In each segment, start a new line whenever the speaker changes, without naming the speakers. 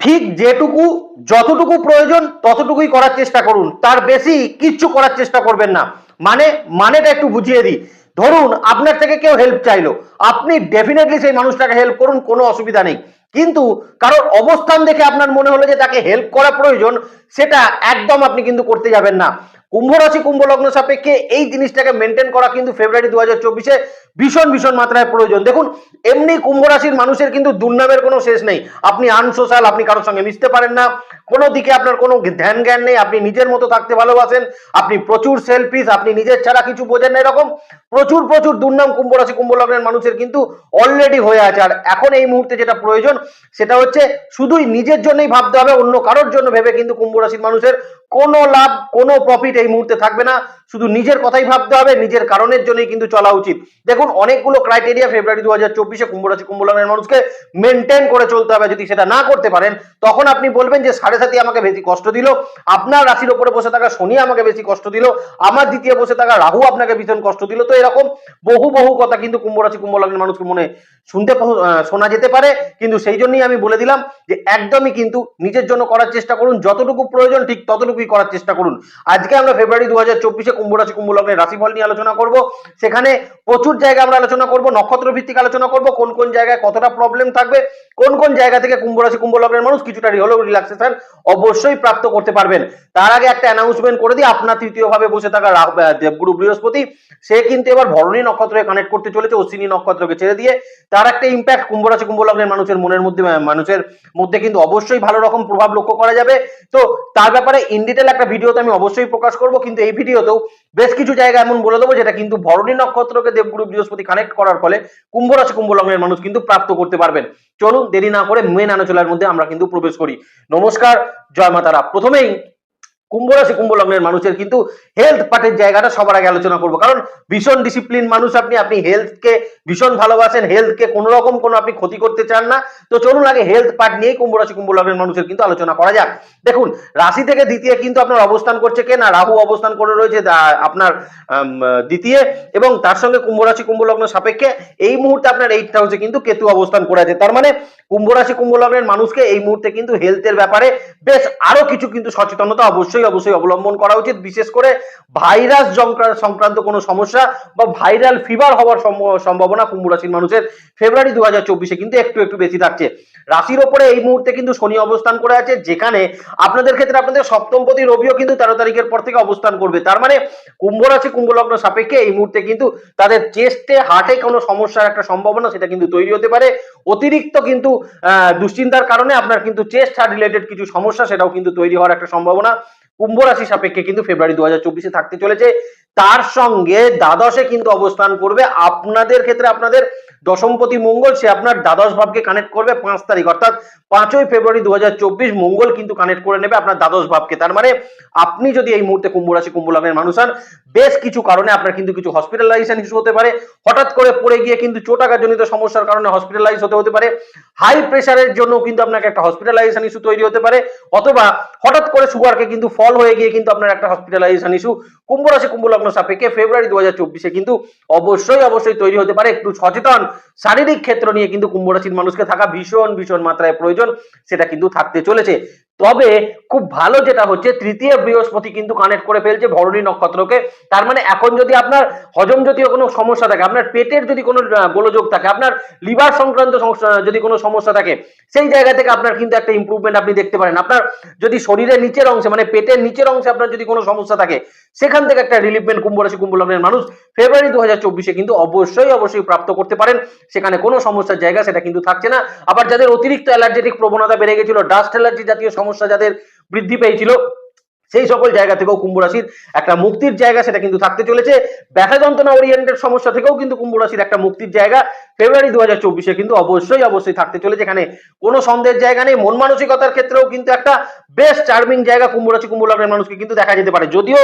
ঠিক যেটুকু, যতটুকু প্রয়োজন, ততটুকুই করার চেষ্টা করুন। তার বেশি কিচ্ছু করার চেষ্টা করবেন না। মানে মানেটা একটু বুঝিয়ে দিই। ধরুন, আপনার থেকে কেউ হেল্প চাইলো। আপনি ডেফিনেটলি সেই মানুষটাকে হেল্প করুন, কোনো অসুবিধা নেই। কিন্তু কারোর অবস্থান দেখে আপনার মনে হলো যে তাকে হেল্প করা প্রয়োজন, সেটা একদম আপনি কিন্তু করতে যাবেন না। কুম্ভ রাশি কুম্ভ লগ্ন সাপেক্ষে এই জিনিসটাকে মেনটেন করা কিন্তু ফেব্রুয়ারি দু হাজার চব্বিশে ভীষণ ভীষণ মাত্রায় প্রয়োজন। দেখুন, এমনি কুম্ভ রাশির মানুষের কিন্তু দুর্নামের কোনো শেষ নেই। আপনি আনসোশ্যাল আপনি কারোর সঙ্গে মিশতে পারেন না। কোনো দিকে আপনার কোনো ধ্যান জ্ঞান নেই। আপনি নিজের মতো থাকতে ভালোবাসেন। আপনি প্রচুর সেলফিস আপনি নিজের ছাড়া কিছু বোঝেন না এরকম। প্রচুর প্রচুর দুর্নাম কুম্ভ রাশি কুম্ভ লগ্নের মানুষের কিন্তু অলরেডি হয়ে আছে। আর এখন এই মুহূর্তে যেটা প্রয়োজন, সেটা হচ্ছে শুধুই নিজের জন্যই ভাবতে হবে, অন্য কারোর জন্য ভেবে কিন্তু কুম্ভ রাশির মানুষের কোনো লাভ, কোনো প্রফিট এই মুহূর্তে থাকবে না। শুধু নিজের কথাই ভাবতে হবে, নিজের কারণের জন্যই কিন্তু চলা উচিত। দেখুন, অনেকগুলো ক্রাইটেরিয়া ফেব্রুয়ারি দু হাজার চব্বিশে কুম্ভ রাশি কুম্ভ লগ্নের মানুষকে মেনটেন করে চলতে হবে। যদি সেটা না করতে পারেন, তখন আপনি বলবেন যে সাড়ে সাথী আমাকে বেশি কষ্ট দিল, আপনার রাশির ওপরে বসে থাকা শনি আমাকে বেশি কষ্ট দিল, আমার দ্বিতীয় বসে থাকা রাহু আপনাকে ভীষণ কষ্ট দিল। তো এরকম বহু বহু কথা কিন্তু কুম্ভ রাশি কুম্ভ লগ্নের মানুষকে মনে শুনতে শোনা যেতে পারে। কিন্তু সেই জন্যই আমি বলে দিলাম যে একদমই কিন্তু নিজের জন্য করার চেষ্টা করুন। যতটুকু প্রয়োজন ঠিক ততটুকুই করার চেষ্টা করুন। আজকে আমরা ফেব্রুয়ারি দু হাজার চব্বিশে কুম্ভ রাশি, কুম্ভ লগ্নের রাশিফল নিয়ে আলোচনা করব। সেখানে প্রচুর জায়গা আমরা আলোচনা করব নক্ষত্র ভিত্তিক আলোচনা করব, কোন কোন জায়গায় কতটা প্রবলেম থাকবে, কোন কোন জায়গা থেকে কুম্ভ রাশি, কুম্ভ লগ্নের মানুষ কিছুটা হলেও রিল্যাক্সেশন অবশ্যই প্রাপ্ত করতে পারবেন। তার আগে একটা অ্যানাউন্সমেন্ট করে দিই, আপনার তৃতীয় ভাবে বসে থাকা দেবগুরু বৃহস্পতি, সে কিন্তু এবার ভরণী নক্ষত্রকে কানেক্ট করতে চলেছে, অশ্বিনী নক্ষত্রকে ছেড়ে দিয়ে। তার একটা ইম্প্যাক্ট কুম্ভ রাশি, কুম্ভ লগ্নের মানুষের মনের মধ্যে, মানুষের মধ্যে কিন্তু অবশ্যই ভালো রকম প্রভাব লক্ষ্য করা যাবে। তো তার ব্যাপারে ইন ডিটেল একটা ভিডিওতে আমি অবশ্যই প্রকাশ করব, কিন্তু এই ভিডিওতেও বেশ কিছু জায়গা এমন বলে দেবো যেটা কিন্তু ভরণী নক্ষত্রকে দেবগুরু বৃহস্পতি কানেক্ট করার ফলে কুম্ভ রাশি, কুম্ভ লগ্নের মানুষ কিন্তু প্রাপ্ত করতে পারবেন। চলুন দেরি না করে মেন আলোচনার মধ্যে আমরা কিন্তু প্রবেশ করি। নমস্কার, জয় মাতারা। প্রথমেই কুম্ভ রাশি, কুম্ভ লগ্নের মানুষের কিন্তু হেলথ পার্টের জায়গাটা সবার আগে আলোচনা করব। কারণ ভীষণ ডিসিপ্লিন মানুষ আপনি আপনি হেলথকে ভীষণ ভালোবাসেন হেলথকে কোনো রকম কোনো আপনি ক্ষতি করতে চান না। তো চলুন আগে হেলথ পার্ট নিয়েই কুম্ভ রাশি, কুম্ভ লগ্নের মানুষের কিন্তু আলোচনা করা যাক। দেখুন, রাশি থেকে দ্বিতীয় কিন্তু আপনার অবস্থান করছে কে? না, রাহু অবস্থান করে রয়েছে আপনার দ্বিতীয় এবং তার সঙ্গে কুম্ভ রাশি, কুম্ভ লগ্ন সাপেক্ষে এই মুহূর্তে আপনার এইট হাউসে কিন্তু কেতু অবস্থান করে আছে তার মানে কুম্ভ রাশি, কুম্ভ লগ্নের মানুষকে এই মুহূর্তে কিন্তু হেলথের ব্যাপারে বেশ আরও কিছু কিন্তু সচেতনতা অবশ্যই অবশ্যই অবশ্যই অবলম্বন করা উচিত। বিশেষ করে ভাইরাস সংক্রান্ত কোনো সমস্যা বা ভাইরাল ফিভার হওয়ার সম্ভাবনা কুম্ভ রাশির মানুষের ফেব্রুয়ারি দু হাজার চব্বিশে কিন্তু একটু একটু বেশি থাকছে। রাশির ওপরে এই মুহূর্তে কিন্তু শনি অবস্থান করে আছে, যেখানে আপনাদের ক্ষেত্রে আপনাদের সপ্তমপতি রবিও কিন্তু তেরো তারিখের পর থেকে অবস্থান করবে। তার মানে কুম্ভ রাশি কুম্ভ লগ্ন সাপেক্ষে এই মুহূর্তে কিন্তু তাদের চেস্টে হার্টে কোনো সমস্যার একটা সম্ভাবনা সেটা কিন্তু তৈরি হতে পারে। অতিরিক্ত কিন্তু দুশ্চিন্তার কারণে আপনার কিন্তু চেস্ট হার্ট রিলেটেড কিছু সমস্যা, সেটাও কিন্তু তৈরি হওয়ার একটা সম্ভাবনা। কুম্ভ রাশি সাপেক্ষে কিন্তু ফেব্রুয়ারি দু হাজার চব্বিশে থাকতে চলেছে। তার সঙ্গে দ্বাদশে কিন্তু অবস্থান করবে। আপনাদের ক্ষেত্রে আপনাদের দশমপতি মঙ্গল, সে আপনার দ্বাদশ ভাবকে কানেক্ট করবে পাঁচ তারিখ। অর্থাৎ পাঁচই ফেব্রুয়ারি দু হাজার চব্বিশ মঙ্গল কিন্তু কানেক্ট করে নেবে আপনার দ্বাদশ ভাবকে। তার মানে আপনি যদি এই মুহূর্তে কুম্ভ রাশি, কুম্ভ লগ্নের মানুষ হন, বেশ কিছু কারণে আপনার কিন্তু কিছু হসপিটালাইজেশন ইস্যু হতে পারে। হঠাৎ করে পড়ে গিয়ে কিন্তু চোটাঘাতজনিত সমস্যার কারণে হসপিটালাইজ হতে হতে পারে। হাই প্রেশারের জন্য কিন্তু আপনাকে একটা হসপিটালাইজেশন ইস্যু তৈরি হতে পারে। অথবা হঠাৎ করে সুগারকে কিন্তু ফল হয়ে গিয়ে কিন্তু আপনার একটা হসপিটালাইজেশন ইস্যু কুম্ভ রাশি, কুম্ভ লগ্ন সাপেক্ষে ফেব্রুয়ারি দু কিন্তু অবশ্যই অবশ্যই তৈরি হতে পারে। একটু সচেতন শারীরিক ক্ষেত্র নিয়ে কিন্তু কুম্ভ রাশির মানুষকে থাকা ভীষণ ভীষণ মাত্রায় প্রয়োজন, সেটা কিন্তু থাকতে চলেছে। তবে খুব ভালো যেটা হচ্ছে, তৃতীয় বৃহস্পতি কিন্তু কানেক্ট করে ফেলছে ভরণী নক্ষত্রকে। তার মানে এখন যদি আপনার হজম জাতীয় কোনো সমস্যা থাকে, আপনার পেটের যদি কোনো গোলযোগ থাকে, আপনার লিভার সংক্রান্ত যদি কোনো সমস্যা থাকে, সেই জায়গা থেকে আপনার কিন্তু একটা ইমপ্রুভমেন্ট আপনি দেখতে পারেন। আপনার যদি শরীরের নিচের অংশে মানে পেটের নিচের অংশে আপনার যদি কোনো সমস্যা থাকে, সেখান থেকে একটা রিলিফমেন্ট কুম্ভ রাশি, কুম্ভ লগ্নের মানুষ ফেব্রুয়ারি দু হাজার চব্বিশে কিন্তু অবশ্যই অবশ্যই প্রাপ্ত করতে পারেন। সেখানে কোনো সমস্যার জায়গা সেটা কিন্তু থাকছে না। আবার যাদের অতিরিক্ত অ্যালার্জেটিক প্রবণতা বেড়ে গেছিল ডাস্ট অ্যালার্জি জাতীয় সমস্যা যাদের বৃদ্ধি পেয়েছিল, সেই সকল জায়গা থেকেও কুম্ভ রাশির একটা মুক্তির জায়গা সেটা কিন্তু থাকতে চলেছে। ব্যথা যন্ত্রণা ওরিয়েন্টেড সমস্যা থেকেও কিন্তু কুম্ভ রাশির একটা মুক্তির জায়গা। ফেব্রুয়ারি দু হাজার চব্বিশে কিন্তু অবশ্যই অবশ্যই থাকতে চলেছে। এখানে কোনো সন্দেহের জায়গা নেই। মন মানসিকতার ক্ষেত্রেও কিন্তু একটা বেশ চার্মিং জায়গা কুম্ভ রাশি, কুম্ভ লগ্নের মানুষকে কিন্তু দেখা যেতে পারে। যদিও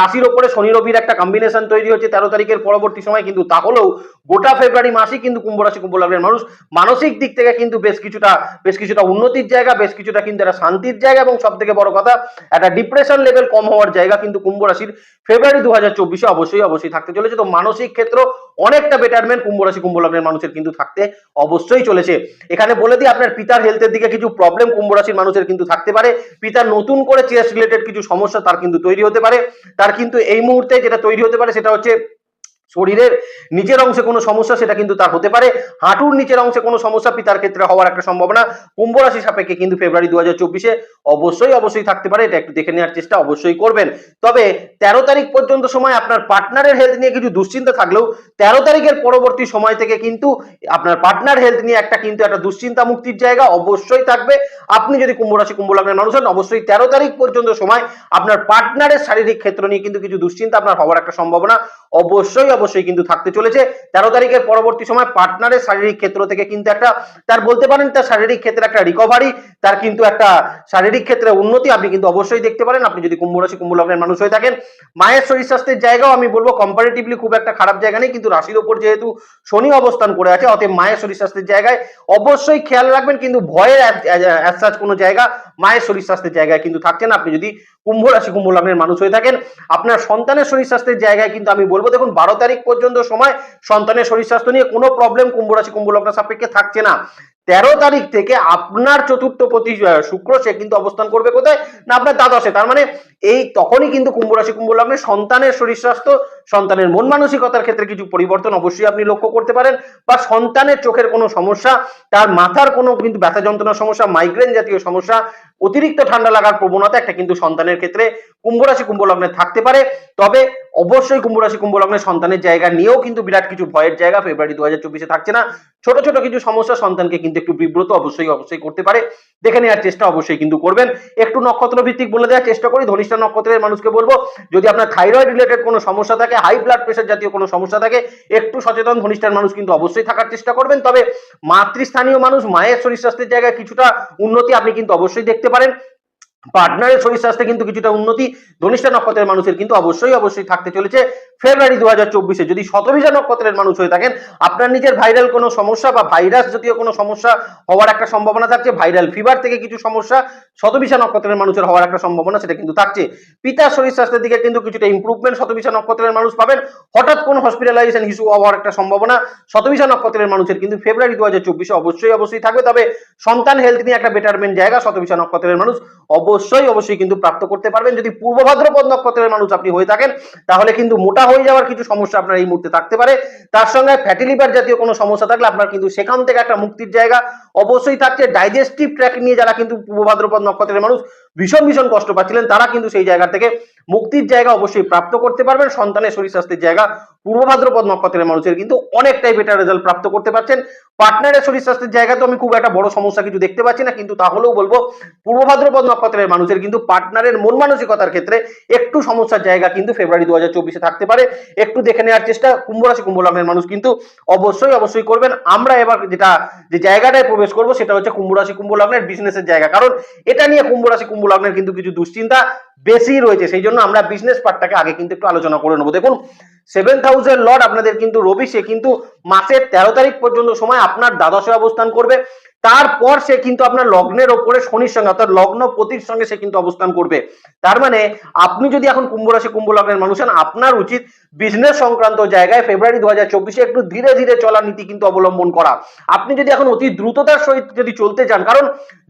রাশির ওপরে শনি, রবির একটা কম্বিনেশন তৈরি হচ্ছে তেরো তারিখের পরবর্তী সময়, কিন্তু তাহলেও গোটা ফেব্রুয়ারি মাসেই কিন্তু কুম্ভ রাশি, কুম্ভ লগ্নের মানুষ মানসিক দিক থেকে কিন্তু বেশ কিছুটা বেশ কিছুটা উন্নতির জায়গা, বেশ কিছুটা কিন্তু একটা শান্তির জায়গা এবং সব থেকে বড় কথা, একটা ডিপ্রেশন লেভেল কম হওয়ার জায়গা কিন্তু কুম্ভ রাশির ফেব্রুয়ারি দু হাজার চব্বিশে অবশ্যই অবশ্যই থাকতে চলেছে। তো মানসিক ক্ষেত্র অনেকটা বেটারমেন্ট কুম্ভ রাশি, কুম্ভ লগ্নের মানুষের কিন্তু থাকতে অবশ্যই চলেছে। এখানে বলে দিই, আপনার পিতার হেলথের দিকে কিছু প্রবলেম কুম্ভ রাশির মানুষের কিন্তু থাকতে পারে। পিতার নতুন করে চেস্ট রিলেটেড কিছু সমস্যা তার কিন্তু তৈরি হতে পারে। তার কিন্তু এই মুহূর্তে যেটা তৈরি হতে পারে সেটা হচ্ছে শরীরের নিচের অংশে কোনো সমস্যা, সেটা কিন্তু তার হতে পারে। হাঁটুর নিচের অংশে কোনো সমস্যা পিতার ক্ষেত্রে হওয়ার একটা সম্ভাবনা। কুম্ভ রাশি সাপেক্ষে কিন্তু ফেব্রুয়ারি দু হাজার চব্বিশে অবশ্যই অবশ্যই থাকতে পারে, এটা একটু দেখে নেওয়ার চেষ্টা অবশ্যই করবেন। তবে তেরো তারিখ পর্যন্ত সময় আপনার পার্টনারের হেলথ নিয়ে কিছু দুশ্চিন্তা থাকলেও, তেরো তারিখের পরবর্তী সময় থেকে কিন্তু আপনার পার্টনার হেলথ নিয়ে একটা কিন্তু একটা দুশ্চিন্তা মুক্তির জায়গা অবশ্যই থাকবে। আপনি যদি কুম্ভ রাশি, কুম্ভ লগ্নের মানুষ হন, অবশ্যই তেরো তারিখ পর্যন্ত সময় আপনার পার্টনারের শারীরিক ক্ষেত্র নিয়ে কিন্তু কিছু দুশ্চিন্তা আপনার হওয়ার একটা সম্ভাবনা অবশ্যই অবশ্যই কিন্তু থাকতে চলেছে। তেরো তারিখের পরবর্তী সময় পার্টনারের শারীরিক ক্ষেত্র থেকে কিন্তু একটা, তার বলতে পারেন তার শারীরিক ক্ষেত্রে একটা রিকভারি তার কিন্তু একটা শারীরিক ক্ষেত্রে উন্নতি আপনি কিন্তু অবশ্যই দেখতে পারেন। আপনি যদি কুম্ভ রাশি, কুম্ভ লগ্নের মানুষ হয়ে থাকেন, মায়ের শরীর স্বাস্থ্যের জায়গাও আমি বলব কম্পারেটিভলি খুব একটা খারাপ জায়গা নেই, কিন্তু রাশির ওপর যেহেতু শনি অবস্থান করে আছে, অতএব মায়ের শরীর স্বাস্থ্যের জায়গায় অবশ্যই খেয়াল রাখবেন, কিন্তু ভয়ের কোনো জায়গা মায়ের শরীর স্বাস্থ্যের জায়গায় কিন্তু থাকছে না আপনি যদি কুম্ভ রাশি, কুম্ভ লগ্নের মানুষ হয়ে থাকেন, আপনার সন্তানের শরীর স্বাস্থ্যের জায়গায় কিন্তু আমি বলব, দেখুন, বারো তারিখ পর্যন্ত সময় সন্তানের শরীর স্বাস্থ্য নিয়ে কোনো প্রবলেম কুম্ভ রাশি, কুম্ভ লগ্ন সাপেক্ষে থাকছে না। তেরো তারিখ থেকে আপনার চতুর্থ প্রতি শুক্র, সে কিন্তু অবস্থান করবে কোথায়? না, আপনার দ্বাদশে। তার মানে এই তখনই কিন্তু কুম্ভ রাশি, কুম্ভ লগ্নে সন্তানের শরীর স্বাস্থ্য সন্তানের মন মানসিকতার ক্ষেত্রে কিছু পরিবর্তন অবশ্যই আপনি লক্ষ্য করতে পারেন। বা সন্তানের চোখের কোনো সমস্যা, তার মাথার কোনো কিন্তু ব্যথা যন্ত্রণার সমস্যা মাইগ্রেন জাতীয় সমস্যা, অতিরিক্ত ঠান্ডা লাগার প্রবণতা একটা কিন্তু সন্তানের ক্ষেত্রে কুম্ভ রাশি কুম্ভ লগ্নে থাকতে পারে। তবে অবশ্যই কুম্ভ রাশি কুম্ভ লগ্নের সন্তানের জায়গা নিয়েও কিন্তু বিরাট কিছু ভয়ের জায়গা ফেব্রুয়ারি দু হাজার চব্বিশে থাকছে না। ছোট ছোট কিছু সমস্যা সন্তানকে কিন্তু একটু বিব্রত অবশ্যই অবশ্যই করতে পারে। দেখে নেওয়ার চেষ্টা অবশ্যই কিন্তু করবেন। একটু নক্ষত্র ভিত্তিক বলে দেওয়ার চেষ্টা করি, ধনিষ্ঠা নক্ষত্রের মানুষকে বলব, যদি আপনার থাইরয়েড রিলেটেড কোনো সমস্যা থাকে হাই ব্লাড প্রেশার জাতীয় কোনো সমস্যা থাকে, একটু সচেতন ধনিষ্ঠার মানুষ কিন্তু অবশ্যই থাকার চেষ্টা করবেন। তবে মাতৃস্থানীয় মানুষ, মায়ের শরীর স্বাস্থ্যের জায়গায় কিছুটা উন্নতি আপনি কিন্তু অবশ্যই দেখতে পারেন। পার্টনারের শরীর স্বাস্থ্যে কিন্তু কিছুটা উন্নতি, ধনিষ্ঠা নক্ষত্রের মানুষের কিন্তু অবশ্যই অবশ্যই থাকতে চলেছে। ফেব্রুয়ারি দু হাজার চব্বিশে যদি শতভিষা নক্ষত্রের মানুষ হয়ে থাকেন, আপনার নিজের ভাইরাল কোনো সমস্যা বা ভাইরাস জাতীয় কোনো সমস্যা হওয়ার একটা সম্ভাবনা থাকছে, ভাইরাল ফিভার থেকে কিছু সমস্যা শতভিষা নক্ষত্রের মানুষের হওয়ার একটা সম্ভাবনা সেটা কিন্তু থাকছে। পিতার শরীর স্বাস্থ্যের দিকে কিন্তু কিছুটা ইম্প্রুভমেন্ট শতভিষা নক্ষত্রের মানুষ পাবেন। হঠাৎ কোনো হসপিটালাইজেশন ইস্যু হওয়ার একটা সম্ভাবনা শতভিষা নক্ষত্রের মানুষের কিন্তু ফেব্রুয়ারি দু হাজার চব্বিশে অবশ্যই অবশ্যই থাকবে। তবে সন্তান হেলথ নিয়ে একটা বেটারমেন্ট জায়গা শতভিষা নক্ষত্রের মানুষ অবশ্যই অবশ্যই কিন্তু প্রাপ্ত করতে পারবেন। যদি পূর্ব ভাদ্রপদ নক্ষত্রের মানুষ আপনি হয়ে থাকেন, তাহলে কিন্তু মোটা হয়ে যাওয়ার কিছু সমস্যা আপনার এই মুহূর্তে থাকতে পারে। তার সঙ্গে ফ্যাটি লিভার জাতীয় কোনো সমস্যা থাকলে আপনার কিন্তু সেখান থেকে একটা মুক্তির জায়গা অবশ্যই থাকছে। ডাইজেস্টিভ ট্র্যাক নিয়ে যারা কিন্তু পূর্ব ভাদ্রপদ নক্ষত্রের মানুষ ভীষণ ভীষণ কষ্ট পাচ্ছিলেন, তারা কিন্তু সেই জায়গা থেকে মুক্তির জায়গা অবশ্যই প্রাপ্ত করতে পারবেন। সন্তানের শরীর স্বাস্থ্যের জায়গা পূর্ব ভাদ্রপদ নক্ষত্রের মানুষের কিন্তু অনেকটাই বেটার রেজাল্ট প্রাপ্ত করতে পারছেন। পার্টনারের শরীর স্বাস্থ্যের জায়গা তো আমি খুব একটা বড় সমস্যা কিছু দেখতে পাচ্ছি না, কিন্তু তাহলেও বলব পূর্ব ভাদ্রপদ নক্ষত্রের মানুষের কিন্তু পার্টনারের মন মানসিকতার ক্ষেত্রে একটু সমস্যার জায়গা কিন্তু ফেব্রুয়ারি দু হাজার চব্বিশে থাকতে পারে। একটু দেখে নেওয়ার চেষ্টা, কুম্ভ রাশি, কুম্ভ লগ্নের মানুষ কিন্তু অবশ্যই অবশ্যই করবেন। আমরা এবার যেটা, যে জায়গাটায় প্রবেশ করব সেটা হচ্ছে কুম্ভ রাশি, কুম্ভ লগ্নের বিজনেসের জায়গা। কারণ এটা নিয়ে কুম্ভ রাশি, কুম্ভ লগ্নের কিন্তু কিছু দুশ্চিন্তা। বেশি রয়েছে। সেই জন্য আমরা বিজনেস পার্টটাকে আগে কিন্তু একটু আলোচনা করে নেব। দেখুন সেভেন থাউজেন্ড লর্ড আপনাদের কিন্তু রবি, সে কিন্তু মাসের তেরো তারিখ পর্যন্ত সময় আপনার দ্বাদশে অবস্থান করবে। তারপর সে কিন্তু আপনার লগ্নের ওপরে শনির সঙ্গে, অর্থাৎ লগ্ন পতির সঙ্গে সে কিন্তু অবস্থান করবে। তার মানে আপনি যদি এখন কুম্ভ রাশি, কুম্ভ লগ্নের মানুষ হন, আপনার উচিত বিজনেস সংক্রান্ত জায়গায় ফেব্রুয়ারি দু হাজার চব্বিশে একটু ধীরে ধীরে চলার নীতি কিন্তু অবলম্বন করা। আপনি যদি এখন অতি দ্রুততার সহিত যদি চলতে চান, কারণ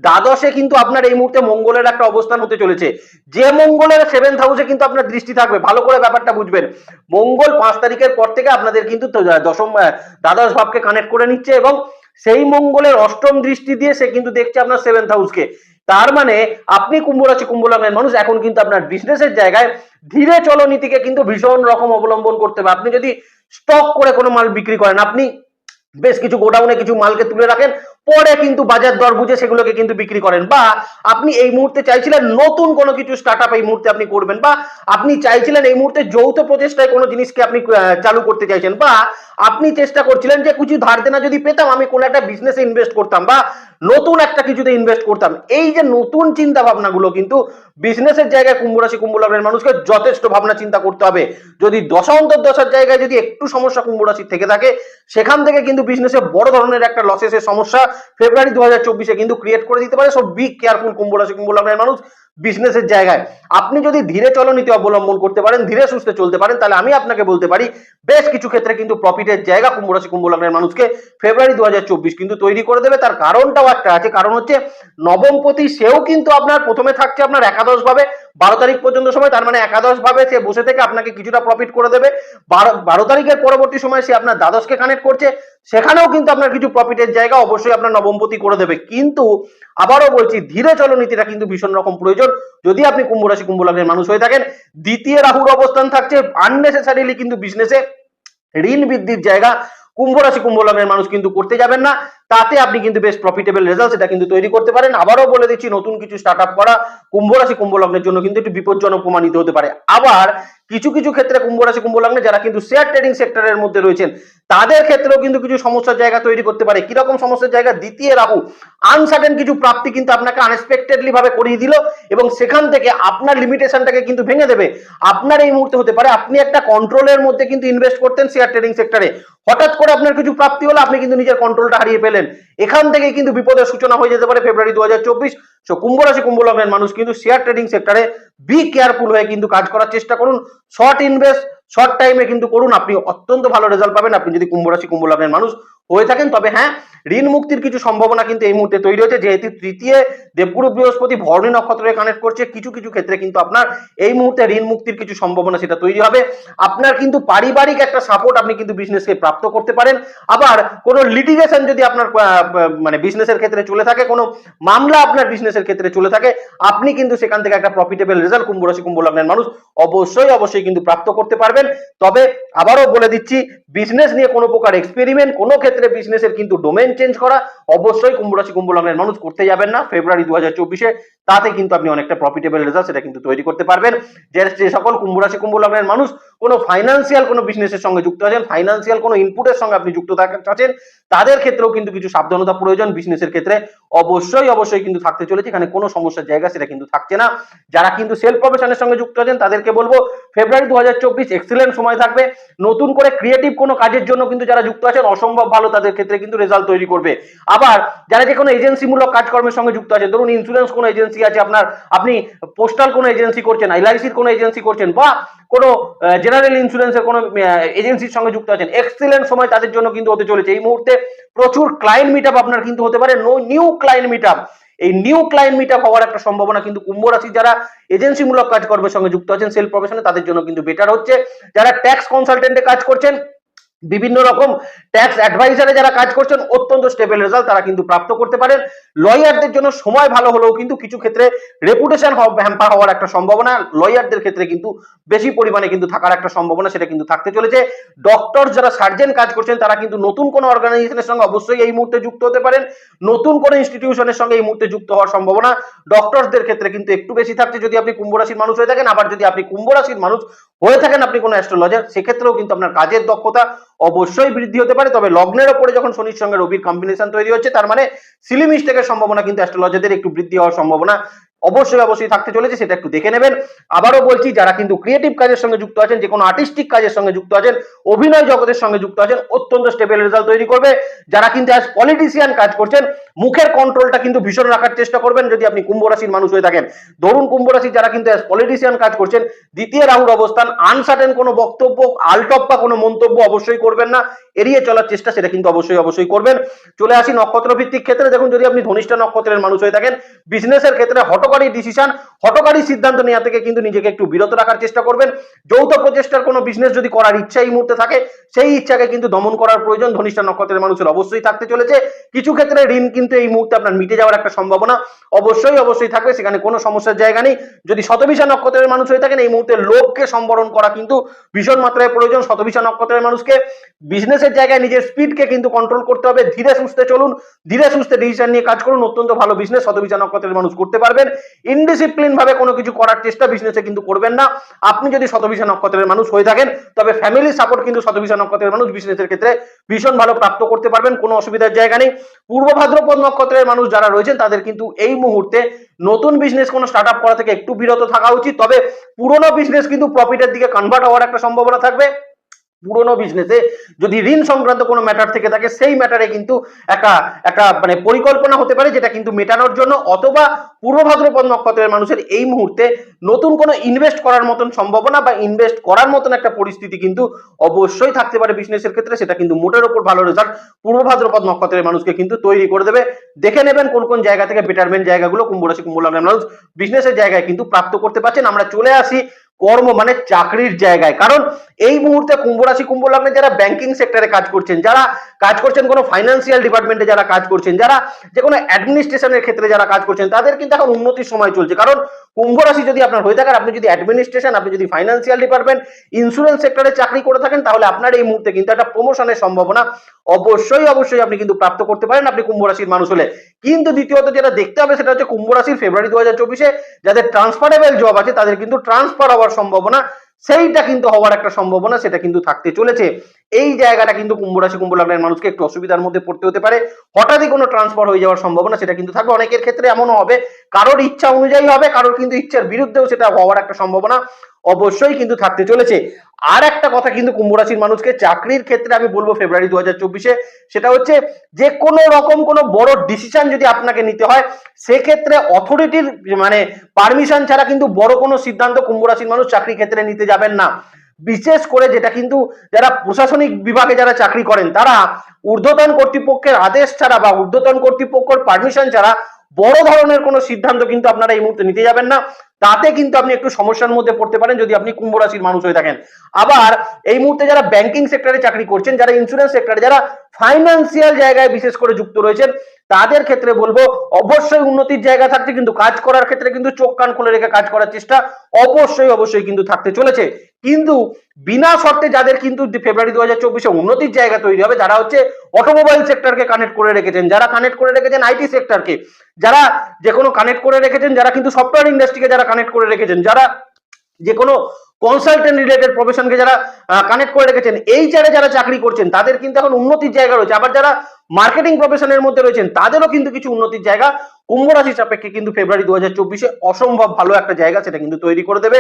দ্বাদশে কিন্তু আপনার এই মুহূর্তে মঙ্গলের একটা অবস্থান হতে চলেছে। যে মঙ্গলের সেভেন হাউসে কিন্তু আপনার দৃষ্টি থাকবে, ভালো করে ব্যাপারটা বুঝবেন। মঙ্গল পাঁচ তারিখের পর থেকে আপনাদের কিন্তু দশম দ্বাদশ ভাবকে কানেক্ট করে নিচ্ছে এবং সেই মঙ্গলের অষ্টম দৃষ্টি দিয়ে সে কিন্তু দেখছে আপনার সেভেন্থ হাউসকে তার মানে আপনি কুম্ভ রাশি কুম্ভ লগ্নের মানুষ, এখন কিন্তু আপনার বিজনেসের জায়গায় ধীরে চলো নীতিকে কিন্তু ভীষণ রকম অবলম্বন করতে হবে। আপনি যদি স্টক করে কোনো মাল বিক্রি করেন, আপনি বেশ কিছু গোডাউনে কিছু মালকে তুলে রাখেন পরে কিন্তু বাজার দর বুঝে সেগুলোকে কিন্তু বিক্রি করেন বা আপনি এই মুহূর্তে চাইছিলেন নতুন কোনো কিছু স্টার্ট এই মুহূর্তে আপনি করবেন বা আপনি চাইছিলেন এই মুহূর্তে যৌথ প্রচেষ্টায় কোনো জিনিসকে আপনি চালু করতে চাইছেন বা আপনি চেষ্টা করছিলেন যে কিছু ধার দেনা যদি পেতাম আমি কোনো একটা বিজনেসে ইনভেস্ট করতাম বা নতুন একটা কিছুতে ইনভেস্ট করতাম। এই যে নতুন চিন্তা ভাবনাগুলো কিন্তু বিজনেসের জায়গায় কুম্ভ রাশি, কুম্ভ লগ্নের মানুষকে যথেষ্ট ভাবনা চিন্তা করতে হবে। যদি দশা অন্তর্দশার জায়গায় যদি একটু সমস্যা কুম্ভ রাশির থেকে থাকে, সেখান থেকে কিন্তু বিজনেসে বড় ধরনের একটা লসেসের সমস্যা ফেব্রুয়ারি দু হাজার চব্বিশে কিন্তু ক্রিয়েট করে দিতে পারে। সব বিগ কেয়ারফুল কুম্ভ রাশি, কুম্ভ লগ্নের মানুষ। বিজনেসের জায়গায়। আপনি যদি ধীরে চলনীতি অবলম্বন করতে পারেন, ধীরে সুস্থে চলতে পারেন, তাহলে আমি আপনাকে বলতে পারি, বেশ কিছু ক্ষেত্রে কিন্তু প্রফিটের জায়গা কুম্ভ রাশি, কুম্ভ লগ্নের মানুষকে ফেব্রুয়ারি দু হাজার চব্বিশ কিন্তু তৈরি করে দেবে। তার কারণটাও একটা আছে, কারণ হচ্ছে নবমপতি সেও কিন্তু আপনার প্রথমে থাকছে আপনার একাদশ ভাবে বারো তারিখ পর্যন্ত সময়, তার মানে একাদশ ভাবে সে বসে থেকে আপনাকে কিছুটা প্রফিট করে দেবে। বারো বারো তারিখের পরবর্তী সময় সে আপনার দ্বাদশকে কানেক্ট করছে। সেখানেও কিন্তু আপনার কিছু প্রফিটের জায়গা অবশ্যই আপনার নবমপতি করে দেবে। কিন্তু আবারও বলছি, ধীরে চলনীতিটা কিন্তু ভীষণ রকম প্রয়োজন। যদি আপনি কুম্ভ রাশি, কুম্ভ লগ্নের মানুষ হয়ে থাকেন, দ্বিতীয় রাহুর অবস্থান থাকছে আননেসেসারিলি কিন্তু বিজনেসে ঋণ বৃদ্ধির জায়গা। কুম্ভ রাশি, কুম্ভ লগ্নের মানুষ কিন্তু করতে যাবেন না। তাতে আপনি কিন্তু বেশ প্রফিটেবল রেজাল্ট সেটা কিন্তু তৈরি করতে পারেন। আবারও বলে দিচ্ছি, নতুন কিছু স্টার্ট আপ করা কুম্ভ রাশি, কুম্ভ লগ্নের জন্য কিন্তু একটু বিপজ্জনক প্রমাণিত হতে পারে। আবার কিছু কিছু ক্ষেত্রে কুম্ভ রাশি, কুম্ভ লগ্নে যারা কিন্তু শেয়ার ট্রেডিং সেক্টরের মধ্যে রয়েছেন, তাদের ক্ষেত্রেও কিন্তু কিছু সমস্যার জায়গা তৈরি করতে পারে। কীরকম সমস্যার জায়গা? দ্বিতীয় রাহু আনসার্টেন কিছু প্রাপ্তি কিন্তু আপনাকে আনএক্সপেক্টেডলি ভাবে করিয়ে দিল এবং সেখান থেকে আপনার লিমিটেশনটাকে কিন্তু ভেঙে দেবে। আপনার এই মুহূর্তে হতে পারে, আপনি একটা কন্ট্রোলের মধ্যে কিন্তু ইনভেস্ট করতেন শেয়ার ট্রেডিং সেক্টরে হঠাৎ করে আপনার কিছু প্রাপ্তি হলো, আপনি কিন্তু নিজের কন্ট্রোলটা হারিয়ে পেলেন এখান থেকে কিন্তু বিপদের সূচনা হয়ে যেতে পারে ফেব্রুয়ারি দু হাজার চব্বিশ। সো কুম্ভ রাশি, কুম্ভ লগ্নের মানুষ কিন্তু শেয়ার ট্রেডিং সেক্টরে বি কেয়ারফুল হয়ে কিন্তু কাজ করার চেষ্টা করুন। শর্ট ইনভেস্ট শর্ট টাইমে কিন্তু করুন। আপনি অত্যন্ত ভালো রেজাল্ট পাবেন। আপনি যদি কুম্ভ রাশি, কুম্ভ লগ্নের মানুষ হয়ে থাকেন। তবে হ্যাঁ ঋণ মুক্তির কিছু সম্ভাবনা কিন্তু এই মুহূর্তে তৈরি হচ্ছে। যেহেতু তৃতীয় দেবগুরু বৃহস্পতি ভরণী নক্ষত্রে কানেক্ট করছে, কিছু কিছু ক্ষেত্রে কিন্তু আপনার এই মুহূর্তে ঋণ মুক্তির কিছু সম্ভাবনা সেটা তৈরি হবে। আপনার কিন্তু পারিবারিক একটা সাপোর্ট আপনি কিন্তু বিজনেসকে প্রাপ্ত করতে পারেন। আবার কোনো লিটিগেশন যদি আপনার মানে বিজনেসের ক্ষেত্রে চলে থাকে, কোনো মামলা আপনার বিজনেসের ক্ষেত্রে চলে থাকে, আপনি কিন্তু সেখান থেকে একটা প্রফিটেবল রেজাল্ট কুম্ভ রাশি, কুম্ভ লগ্নের মানুষ অবশ্যই অবশ্যই কিন্তু প্রাপ্ত করতে পারবেন। তবে আবারও বলে দিচ্ছি বিজনেস নিয়ে কোনো প্রকার এক্সপেরিমেন্ট কোনো ক্ষেত্রে বিজনেসের কিন্তু ডোমেন চেঞ্জ করা, অবশ্যই কুম্ভ রাশি, কুম্ভ লগ্নের মানুষ করতে যাবেন না। ফেব্রুয়ারি দু হাজার চব্বিশে তাতে কিন্তু আপনি অনেকটা প্রফিটেবল রেজাল্ট সেটা কিন্তু তৈরি করতে পারবেন। যে সকল কুম্ভ রাশি, কুম্ভ লগ্নের মানুষ কোনো ফাইন্যান্সিয়াল কোনো বিজনেসের সঙ্গে যুক্ত আছেন ফাইন্যান্সিয়াল কোনো ইনপুটের সঙ্গে আপনি যুক্ত থাকেন আছেন তাদের ক্ষেত্রেও কিন্তু কিছু সাবধানতা প্রয়োজন বিজনেসের ক্ষেত্রে। অবশ্যই অবশ্যই কিন্তু থাকতে চলেছে। এখানে কোনো সমস্যার জায়গা সেটা কিন্তু থাকছে না। যারা কিন্তু সেলফ প্রফেশনের সঙ্গে যুক্ত আছেন, তাদেরকে বলব ফেব্রুয়ারি দু হাজার চব্বিশ এক্সিলেন্ট সময় থাকবে। নতুন করে ক্রিয়েটিভ কোনো কাজের জন্য কিন্তু যারা যুক্ত আছেন, অসম্ভব ভালো তাদের ক্ষেত্রে কিন্তু রেজাল্ট তৈরি করবে। আবার যারা যে কোনো এজেন্সিমূলক কাজকর্মের সঙ্গে যুক্ত আছেন, ধরুন ইন্স্যুরেন্স কোনো এজেন্সি আছে আপনার, আপনি পোস্টাল কোনো এজেন্সি করছেন এলআইসির কোনো এজেন্সি করছেন, বা কোনো জেনারেল ইন্স্যুরেন্সের কোনো এজেন্সির সঙ্গে যুক্ত আছেন এক্সিলেন্ট সময় তাদের জন্য কিন্তু হতে চলেছে। এই মুহূর্তে প্রচুর ক্লায়েন্ট মিট আপ আপনার কিন্তু হতে পারে। No new client meet up এই নিউ ক্লায়েন্ট মিট আপ হওয়ার একটা সম্ভাবনা কিন্তু কুম্ভ রাশি যারা এজেন্সিমূলক কাজকর্মের সঙ্গে যুক্ত আছেন সেল প্রফেশনে তাদের জন্য কিন্তু বেটার হচ্ছে। যারা ট্যাক্স কনসালটেন্টে কাজ করছেন বিভিন্ন রকম ট্যাক্স অ্যাডভাইজারে যারা কাজ করছেন, অত্যন্ত স্টেবল রেজাল্ট তারা কিন্তু প্রাপ্ত করতে পারেন। লয়ারদের জন্য সময় ভালো হলেও কিন্তু কিছু ক্ষেত্রে রেপুটেশন হ্যাম্পার হওয়ার একটা সম্ভাবনা লয়ারদের ক্ষেত্রে কিন্তু বেশি পরিমাণে কিন্তু থাকার একটা সম্ভাবনা সেটা কিন্তু থাকতে চলেছে। ডক্টর যারা সার্জেন কাজ করছেন, তারা কিন্তু নতুন কোনো অর্গানাইজেশনের সঙ্গে অবশ্যই এই মুহূর্তে যুক্ত হতে পারেন। নতুন কোনো ইনস্টিটিউশনের সঙ্গে এই মুহূর্তে যুক্ত হওয়ার সম্ভাবনা। ডক্টরসদের ক্ষেত্রে কিন্তু একটু বেশি থাকছে যদি আপনি কুম্ভ রাশির মানুষ হয়ে থাকেন, আবার যদি আপনি কুম্ভ রাশির মানুষ হয়ে থাকেন আপনি কোনো অ্যাস্ট্রোলজার, সেক্ষেত্রেও কিন্তু আপনার কাজের দক্ষতা অবশ্যই বৃদ্ধি হতে পারে। তবে লগ্নের ওপরে যখন শনির সঙ্গে রবির কম্বিনেশন তৈরি হচ্ছে, তার মানে সিলি মিস্টেকের সম্ভাবনা কিন্তু অ্যাস্ট্রোলজারদের একটু বৃদ্ধি হওয়ার সম্ভাবনা অবশ্যই অবশ্যই থাকতে চলেছে, সেটা একটু দেখে নেবেন। আবারও বলছি, যারা কিন্তু ক্রিয়েটিভ কাজের সঙ্গে যুক্ত আছেন যে কোনো আর্টিস্টিক কাজের সঙ্গে যুক্ত আছেন, অভিনয় জগতের সঙ্গে যুক্ত আছেন, অত্যন্ত স্টেবল রেজাল্ট তৈরি করবে। যারা কিন্তু অ্যাজ পলিটিশিয়ান কাজ করছেন, মুখের কন্ট্রোলটা কিন্তু ভীষণ রাখার চেষ্টা করবেন, যদি আপনি কুম্ভ রাশির মানুষ হয়ে থাকেন। ধরুন কুম্ভ রাশি যারা কিন্তু অ্যাজ পলিটিশিয়ান কাজ করছেন, দ্বিতীয় রাহুর অবস্থান আনসার্টেন কোনো বক্তব্য, আলটপ বা কোনো মন্তব্য অবশ্যই করবেন না। এড়িয়ে চলার চেষ্টা সেটা কিন্তু অবশ্যই অবশ্যই করবেন। চলে আসি নক্ষত্র ভিত্তিক ক্ষেত্রে। দেখুন, যদি আপনি ধনিষ্ঠা নক্ষত্রের মানুষ হয়ে থাকেন বিজনেসের ক্ষেত্রে হটকারী ডিসিশন হটকারী সিদ্ধান্ত নেওয়া থেকে কিন্তু নিজেকে একটু বিরত রাখার চেষ্টা করবেন। যৌথ প্রচেষ্টার কোনো বিজনেস যদি করার ইচ্ছা এই মুহূর্তে থাকে, সেই ইচ্ছাকে কিন্তু দমন করার প্রয়োজন। ধনিষ্ঠা নক্ষত্রের মানুষের অবশ্যই থাকতে চলেছে। কিছু ক্ষেত্রে ঋণ কিন্তু এই মুহূর্তে আপনার মিটে যাওয়ার একটা সম্ভাবনা অবশ্যই অবশ্যই থাকবে। সেখানে কোনো সমস্যার জায়গা নেই। যদি শতবিশা নক্ষত্রের মানুষ হয়ে থাকেন, এই মুহূর্তে লোককে সম্বরণ করা কিন্তু ভীষণ মাত্রায় প্রয়োজন। শতবিশা নক্ষত্রের মানুষকে বিজনেসের জায়গায় নিজের স্পিডকে কিন্তু কন্ট্রোল করতে হবে। ধীরে সুস্থে চলুন, ধীরে সুস্থে ডিসিশন নিয়ে কাজ করুন। অত্যন্ত ভালো বিজনেস শতবিশা নক্ষত্রের মানুষ করতে পারবেন। ইনডিসিপ্লিন ভাবে কোনো কিছু করার চেষ্টা বিজনেসে কিন্তু করবেন না। আপনি যদি শতবিশা নক্ষত্রের মানুষ হয়ে থাকেন, তবে ফ্যামিলি সাপোর্ট কিন্তু শতবিশা নক্ষত্রের মানুষ বিজনেসের ক্ষেত্রে ভীষণ ভালো প্রাপ্ত করতে পারবেন। কোনো অসুবিধার জায়গা নেই। পূর্ব ভাদ্রপদ নক্ষত্রের মানুষ যারা রয়েছেন, তাদের কিন্তু এই মুহূর্তে নতুন বিজনেস কোনো স্টার্ট আপ করা থেকে একটু বিরত থাকা উচিত। তবে পুরোনো বিজনেস কিন্তু প্রফিটের দিকে কনভার্ট হওয়ার একটা সম্ভাবনা থাকবে। পুরনো বিজনেসে যদি ঋণ সংক্রান্ত কোনো ম্যাটার থেকে থাকে, সেই ম্যাটারে কিন্তু একটা একটা মানে পরিকল্পনা হতে পারে যেটা কিন্তু মেটানোর জন্য অথবা পূর্ব ভাদ্রপদ নক্ষত্রের মানুষের এই মুহূর্তে নতুন কোনো ইনভেস্ট করার মতন সম্ভাবনা বা ইনভেস্ট করার মতন একটা পরিস্থিতি কিন্তু অবশ্যই থাকতে পারে বিজনেসের ক্ষেত্রে। সেটা কিন্তু মোটের ওপর ভালো রেজাল্ট পূর্ব ভাদ্রপদ নক্ষত্রের মানুষকে কিন্তু তৈরি করে দেবে। দেখে নেবেন কোন কোন জায়গা থেকে বেটারমেন্ট জায়গাগুলো, কুম্ভ রাশি, কুম্ভ মানুষ বিজনেসের জায়গায় কিন্তু প্রাপ্ত করতে পারছেন। আমরা চলে আসি কর্ম মানে চাকরির জায়গায়। কারণ এই মুহূর্তে কুম্ভ রাশি, কুম্ভ লগ্নে যারা ব্যাংকিং সেক্টরে কাজ করছেন, যারা কাজ করছেন কোনো ফাইন্যান্সিয়াল ডিপার্টমেন্টে যারা কাজ করছেন, যারা যে কোনো অ্যাডমিনিস্ট্রেশনের ক্ষেত্রে যারা কাজ করছেন, তাদের কিন্তু এখন উন্নতির সময় চলছে। কারণ কুম্ভ রাশি যদি আপনার হয়ে থাকেন আপনি যদি অ্যাডমিনিস্ট্রেশন আপনি যদি ফাইন্যান্সিয়াল ডিপার্টমেন্ট ইন্স্যুরেন্স সেক্টরে চাকরি করে থাকেন, তাহলে আপনার এই মুহূর্তে কিন্তু একটা প্রমোশনের সম্ভাবনা অবশ্যই অবশ্যই আপনি কিন্তু প্রাপ্ত করতে পারেন। আপনি কুম্ভ রাশির মানুষ হলে। কিন্তু দ্বিতীয়ত যেটা দেখতে হবে সেটা হচ্ছে কুম্ভ রাশির ফেব্রুয়ারি দু হাজার চব্বিশে যাদের ট্রান্সফারেবল জব আছে, তাদের কিন্তু ট্রান্সফার হওয়ার সম্ভাবনা সেইটা কিন্তু হওয়ার একটা সম্ভাবনা, সেটা কিন্তু থাকতে চলেছে। এই জায়গাটা কিন্তু কুম্ভ রাশি, কুম্ভ লগ্নের মানুষকে একটু অসুবিধার মধ্যে পড়তে হতে পারে। হঠাৎই কোনো ট্রান্সফার হয়ে যাওয়ার সম্ভাবনা, সেটা কিন্তু থাকবে। অনেকের ক্ষেত্রে এমনও হবে, কারোর ইচ্ছা অনুযায়ী হবে, কারোর কিন্তু ইচ্ছার বিরুদ্ধেও সেটা হওয়ার একটা সম্ভাবনা। অবশ্যই কিন্তু থাকতে চলেছে। আর একটা কথা কিন্তু কুম্ভ রাশির মানুষকে চাকরির ক্ষেত্রে আমি বলব ফেব্রুয়ারি দু সেটা হচ্ছে যে কোনো রকম কোনো বড় ডিসিশন যদি আপনাকে নিতে হয়, সেক্ষেত্রে অথরিটির মানে পারমিশন ছাড়া কিন্তু বড় কোনো সিদ্ধান্ত কুম্ভ রাশির মানুষ চাকরি ক্ষেত্রে নিতে যাবেন না। বিশেষ করে যেটা কিন্তু যারা প্রশাসনিক বিভাগে যারা চাকরি করেন, তারা ঊর্ধ্বতন কর্তৃপক্ষের আদেশ ছাড়া বা ঊর্ধ্বতন কর্তৃপক্ষের পারমিশন ছাড়া বড় ধরনের কোনো সিদ্ধান্ত কিন্তু আপনারা এই মুহূর্তে নিতে যাবেন না। তাতে কিন্তু আপনি একটু সমস্যার মধ্যে পড়তে পারেন যদি আপনি কুম্ভ রাশির মানুষ হয়ে থাকেন। আবার এই মুহূর্তে যারা ব্যাংকিং সেক্টরে চাকরি করছেন, যারা ইন্স্যুরেন্স সেক্টরে যারা ফাইন্যান্সিয়াল জায়গায় বিশেষ করে যুক্ত রয়েছেন তাদের ক্ষেত্রে বলব, অবশ্যই উন্নতির জায়গা থাকছে, কিন্তু কাজ করার ক্ষেত্রে কিন্তু চোখ কান খুলে রেখে কাজ করার চেষ্টা অবশ্যই অবশ্যই কিন্তু থাকতে চলেছে। কিন্তু বিনা শর্তে যাদের কিন্তু ফেব্রুয়ারি দু হাজার চব্বিশে উন্নতির জায়গা তৈরি হবে, যারা হচ্ছে অটোমোবাইল সেক্টরকে কানেক্ট করে রেখেছেন, যারা কানেক্ট করে রেখেছেন আইটি সেক্টরকে যারা যে কোনো কানেক্ট করে রেখেছেন, যারা কিন্তু সফটওয়্যার ইন্ডাস্ট্রিকে যারা কানেক্ট করে রেখেছেন, যারা যে কোনো কনসালটেন্ট রিলেটেড প্রফেশনকে যারা কানেক্ট করে রেখেছেন, এই চারে যারা চাকরি করছেন, তাদের কিন্তু এখন উন্নতির জায়গা রয়েছে। আবার যারা মার্কেটিং প্রফেশনের মধ্যে রয়েছেন, তাদেরও কিন্তু কিছু উন্নতির জায়গা কুম্ভ রাশি সাপেক্ষে কিন্তু ফেব্রুয়ারি দু হাজার চব্বিশে অসম্ভব ভালো একটা জায়গা সেটা কিন্তু তৈরি করে দেবে।